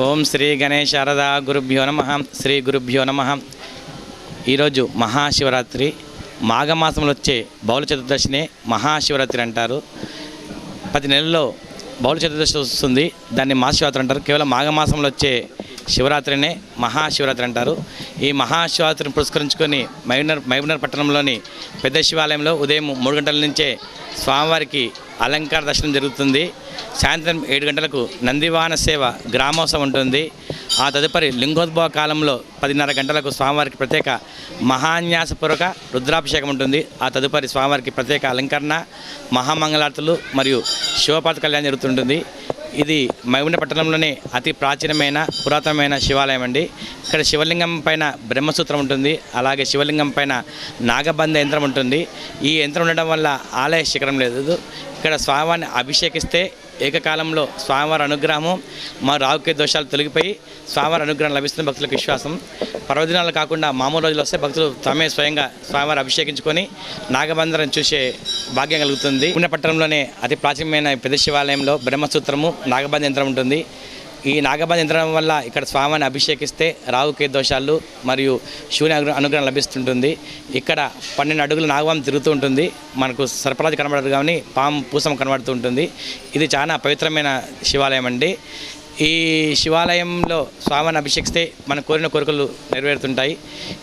ఓం శ్రీ గణేశ శారదా గురుభ్యో నమ. శ్రీ గురుభ్యో నమ. ఈరోజు మహాశివరాత్రి. మాఘమాసంలో వచ్చే బౌల చతుర్దశినే మహాశివరాత్రి అంటారు. ప్రతి నెలలో బౌల చతుర్దశి వస్తుంది. దాన్ని మహాశివరాత్రి అంటారు. కేవలం మాఘమాసంలో వచ్చే శివరాత్రినే మహాశివరాత్రి అంటారు. ఈ మహాశివరాత్రిని పురస్కరించుకొని మహబూబ్నగర్ మహబూబ్నగర్ పట్టణంలోని పెద్ద శివాలయంలో ఉదయం మూడు గంటల నుంచే స్వామివారికి అలంకార దర్శనం జరుగుతుంది. సాయంత్రం ఏడు గంటలకు నందివాన సేవ గ్రామోత్సవం ఉంటుంది. ఆ తదుపరి లింగోద్భవ కాలంలో పదిన్నర గంటలకు స్వామివారికి ప్రత్యేక మహాన్యాసపూర్వక రుద్రాభిషేకం ఉంటుంది. ఆ తదుపరి స్వామివారికి ప్రత్యేక అలంకరణ మహామంగళార్తులు మరియు శివపాత కళ్యాణం జరుగుతుంటుంది. ఇది మైగుండ పట్టణంలోనే అతి ప్రాచీనమైన పురాతనమైన శివాలయం అండి. ఇక్కడ శివలింగం పైన బ్రహ్మసూత్రం ఉంటుంది అలాగే శివలింగం పైన నాగబంధ యంత్రం ఉంటుంది. ఈ యంత్రం ఉండడం వల్ల ఆలయ శిఖరం లేదు. ఇక్కడ స్వామివారిని అభిషేకిస్తే ఏకకాలంలో స్వామివారి అనుగ్రహము మా రావుకే దోషాలు తొలగిపోయి స్వామివారి అనుగ్రహం లభిస్తుంది భక్తులకు విశ్వాసం. పర్వదినాలు కాకుండా మామూలు రోజులు వస్తే భక్తులు తమే స్వయంగా స్వామివారి అభిషేకించుకొని నాగబంధనం చూసే భాగ్యం కలుగుతుంది. పుణ్యపట్టణంలోనే అతి ప్రాచీనమైన పెద్ద శివాలయంలో బ్రహ్మసూత్రము నాగబంధ యంత్రం ఉంటుంది. ఈ నాగబంధ యంత్రం వల్ల ఇక్కడ స్వామిని అభిషేకిస్తే రాహుకే దోషాలు మరియు శివుని అను- అనుగ్రహం లభిస్తుంటుంది. ఇక్కడ పన్నెండు అడుగుల నాగవం తిరుగుతూ ఉంటుంది. మనకు సర్పరాజు కనబడదు కానీ పాము పూసం కనబడుతూ ఉంటుంది. ఇది చాలా పవిత్రమైన శివాలయం అండి. ఈ శివాలయంలో స్వామిని అభిషేకిస్తే మన కోరిన కోరికలు నెరవేరుతుంటాయి.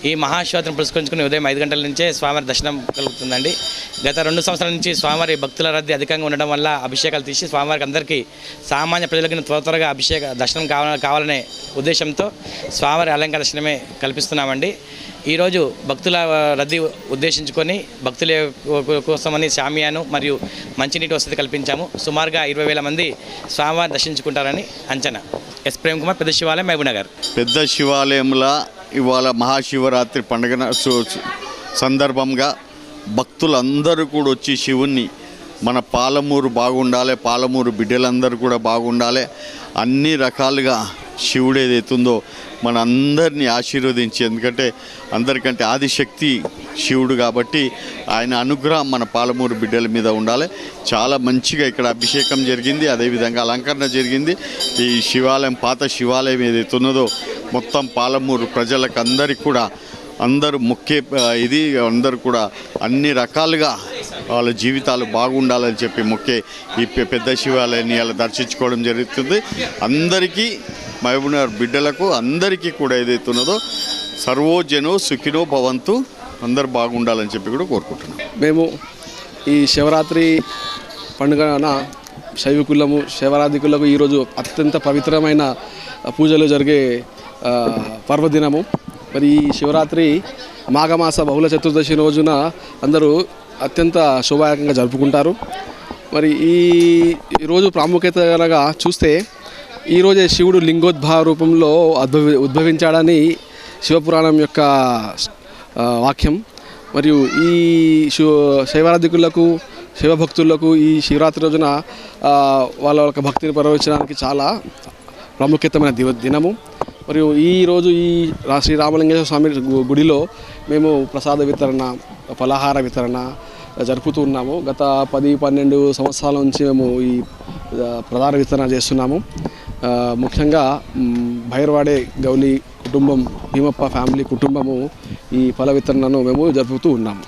ఈ మహాశివరాత్రిని పురస్కరించుకుని ఉదయం ఐదు గంటల నుంచే స్వామివారి దర్శనం కలుగుతుందండి. గత రెండు సంవత్సరాల నుంచి స్వామివారి భక్తుల రద్దీ అధికంగా ఉండడం వల్ల అభిషేకాలు తీసి స్వామివారికి అందరికీ సామాన్య ప్రజలకు త్వర త్వరగా అభిషేక దర్శనం కావాలనే ఉద్దేశంతో స్వామివారి అలంకార దర్శనమే కల్పిస్తున్నామండి. ఈరోజు భక్తుల రద్దీ ఉద్దేశించుకొని భక్తుల కోసమని శామియాను మరియు మంచినీటి వసతి కల్పించాము. సుమారుగా ఇరవై వేల మంది స్వామివారిని దర్శించుకుంటారని అంచనా. ఎస్. ప్రేమ్ కుమార్ పెద్ద శివాలయం మహబూబ్నగర్. పెద్ద శివాలయంలో ఇవాళ మహాశివరాత్రి పండుగ సందర్భంగా భక్తులందరూ కూడా వచ్చి శివుణ్ణి మన పాలమూరు బాగుండాలి పాలమూరు బిడ్డలందరూ కూడా బాగుండాలి అన్ని రకాలుగా శివుడు ఏదైతుందో మన అందరినీ ఆశీర్వదించి ఎందుకంటే అందరికంటే ఆదిశక్తి శివుడు కాబట్టి ఆయన అనుగ్రహం మన పాలమూరు బిడ్డల మీద ఉండాలి. చాలా మంచిగా ఇక్కడ అభిషేకం జరిగింది అదేవిధంగా అలంకరణ జరిగింది. ఈ శివాలయం పాత శివాలయం ఏదైతే ఉన్నదో మొత్తం పాలమూరు ప్రజలకు అందరికీ కూడా అందరూ ముఖ్య ఇది అందరూ కూడా అన్ని రకాలుగా వాళ్ళ జీవితాలు బాగుండాలని చెప్పి మొక్కే ఈ పెద్ద శివాలయాన్ని ఇలా దర్శించుకోవడం జరుగుతుంది. అందరికీ మహబూబ్నగర్ బిడ్డలకు అందరికీ కూడా ఏదైతే ఉన్నదో సర్వోజనో సుఖినో భవంతు అందరు బాగుండాలని చెప్పి కూడా కోరుకుంటున్నాం. మేము ఈ శివరాత్రి పండుగన శైవికులము శివరాధికులకు ఈరోజు అత్యంత పవిత్రమైన పూజలు జరిగే పర్వదినము. మరి ఈ శివరాత్రి మాఘమాస బహుళ చతుర్దశి రోజున అందరూ అత్యంత శుభాయకంగా జరుపుకుంటారు. మరి ఈ ఈరోజు ప్రాముఖ్యత చూస్తే ఈరోజే శివుడు లింగోద్భవ రూపంలో ఉద్భవి ఉద్భవించాడని శివపురాణం యొక్క వాక్యం. మరియు ఈ శివ శైవారాధికులకు శివభక్తులకు ఈ శివరాత్రి రోజున వాళ్ళ యొక్క భక్తిని పరవచడానికి చాలా ప్రాముఖ్యతమైన దివ దినము. మరియు ఈ రోజు ఈ శ్రీ రామలింగేశ్వర స్వామి గుడిలో మేము ప్రసాద వితరణ ఫలాహార వితరణ జరుపుతూ ఉన్నాము. గత పది పన్నెండు సంవత్సరాల నుంచి మేము ఈ ప్రధాన విస్తరణ చేస్తున్నాము. ముఖ్యంగా భైరవాడే గౌలి కుటుంబం భీమప్ప ఫ్యామిలీ కుటుంబము ఈ ఫల వితరణను మేము జరుపుతూ ఉన్నాము.